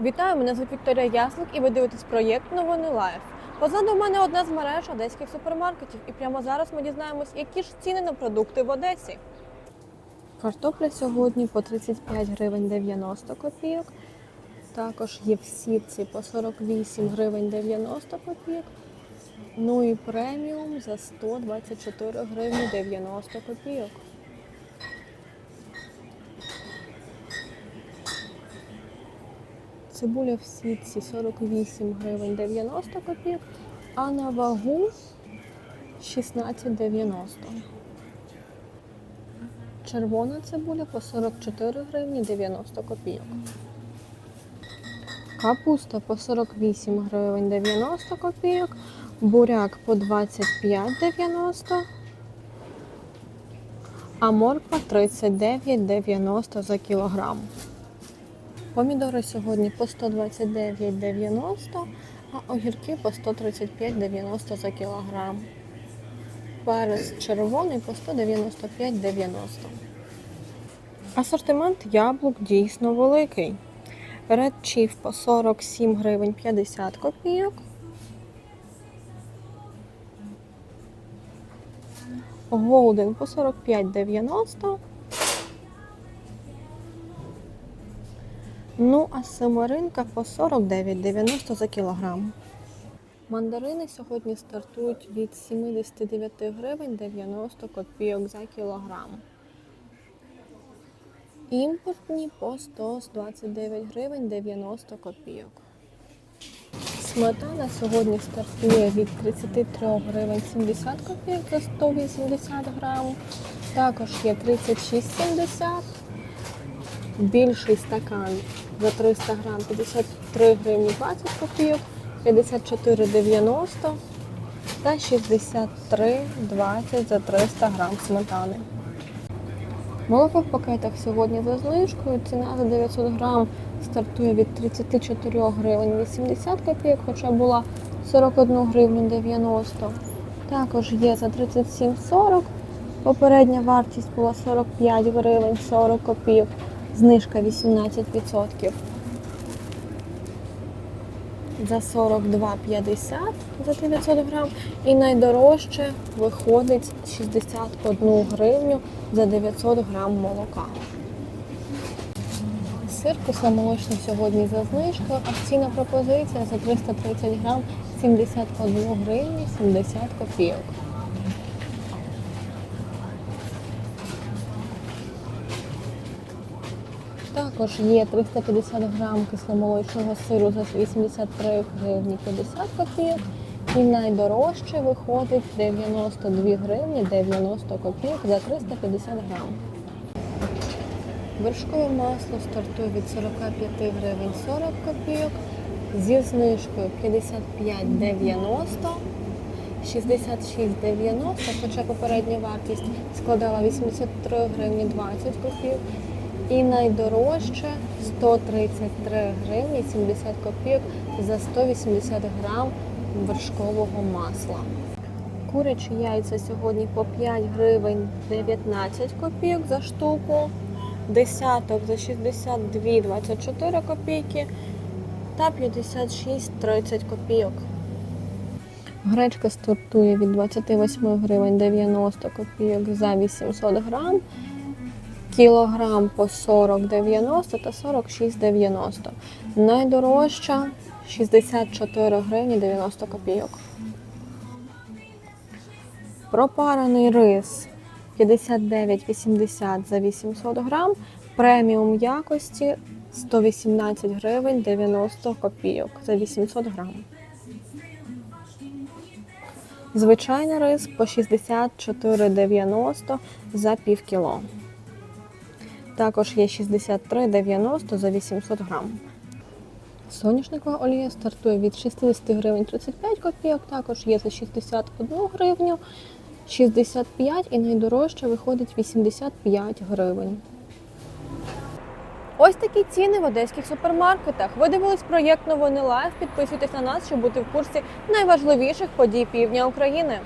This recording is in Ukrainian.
Вітаю, мене звуть Вікторія Яслик і ви дивитесь проєкт Новини Лайф. Позаду мене одна з мереж одеських супермаркетів, і прямо зараз ми дізнаємось, які ж ціни на продукти в Одесі. Картопля сьогодні по 35 гривень 90 копійок. Також є в сітці по 48 гривень 90 копійок. Ну і преміум за 124 гривні 90 копійок. Цибуля в сітці 48 гривень 90 копійок, а на вагу 16,90. Червона цибуля по 44 гривні 90 копійок. Капуста по 48 гривень 90 копійок, буряк по 25,90, а морква 39,90 за кілограм. Помідори сьогодні по 129,90, а огірки по 135,90 за кілограм. Перець червоний по 195,90. Асортимент яблук дійсно великий. Red Chief по 47 гривень 50 копійок. Голден по 45,90. Ну, а семеринка по 49,90 за кілограм. Мандарини сьогодні стартують від 79 гривень 90 копійок за кілограм. Імпортні по 129 гривень 90 копійок. Сметана сьогодні стартує від 33 гривень 70 копійок за 180 грам. Також є 36,70 більший стакан за 300 грам 53 гривні 20 копійок, 54,90 та 63,20 за 300 грам сметани. Молоко в пакетах сьогодні за знижкою. Ціна за 900 грам стартує від 34 гривень 80 копійок, хоча була 41 гривню 90. Також є за 37,40. Попередня вартість була 45 гривень 40 копійок. Знижка 18%. За 42,50 за 900 грам. І найдорожче виходить 61 гривню за 900 грам молока. Сир кисломолочний сьогодні за знижкою. Акційна пропозиція за 330 грам 71 гривню 70 копійок. Також є 350 грам кисломолочного сиру за 83 гривні 50 копійок. І найдорожче виходить 92 гривні 90 копійок за 350 грам. Вершкове масло стартує від 45 гривень 40 копійок. Зі знижкою 55,90, 66,90, хоча попередня вартість складала 83 гривні 20 копійок. І найдорожче 133 гривні 70 копійок за 180 грам вершкового масла. Курячі яйця сьогодні по 5 гривень 19 копійок за штуку, десяток за 62,24 копійки та 56,30 копійок. Гречка стартує від 28 гривень 90 копійок за 800 грам кілограм по 40,90 та 46,90. Найдорожча 64 гривні 90 копійок. Пропарений рис 59,80 за 800 грам. Преміум якості 118 гривень 90 копійок за 800 грам. Звичайний рис по 64,90 за пів кіло. Також є 63,90 за 800 грам. Соняшникова олія стартує від 60 гривень 35 копійок, також є за 61 гривню, 65 і найдорожче виходить 85 гривень. Ось такі ціни в одеських супермаркетах. Ви дивились проєкт Новини Лайф. Підписуйтесь на нас, щоб бути в курсі найважливіших подій півдня України.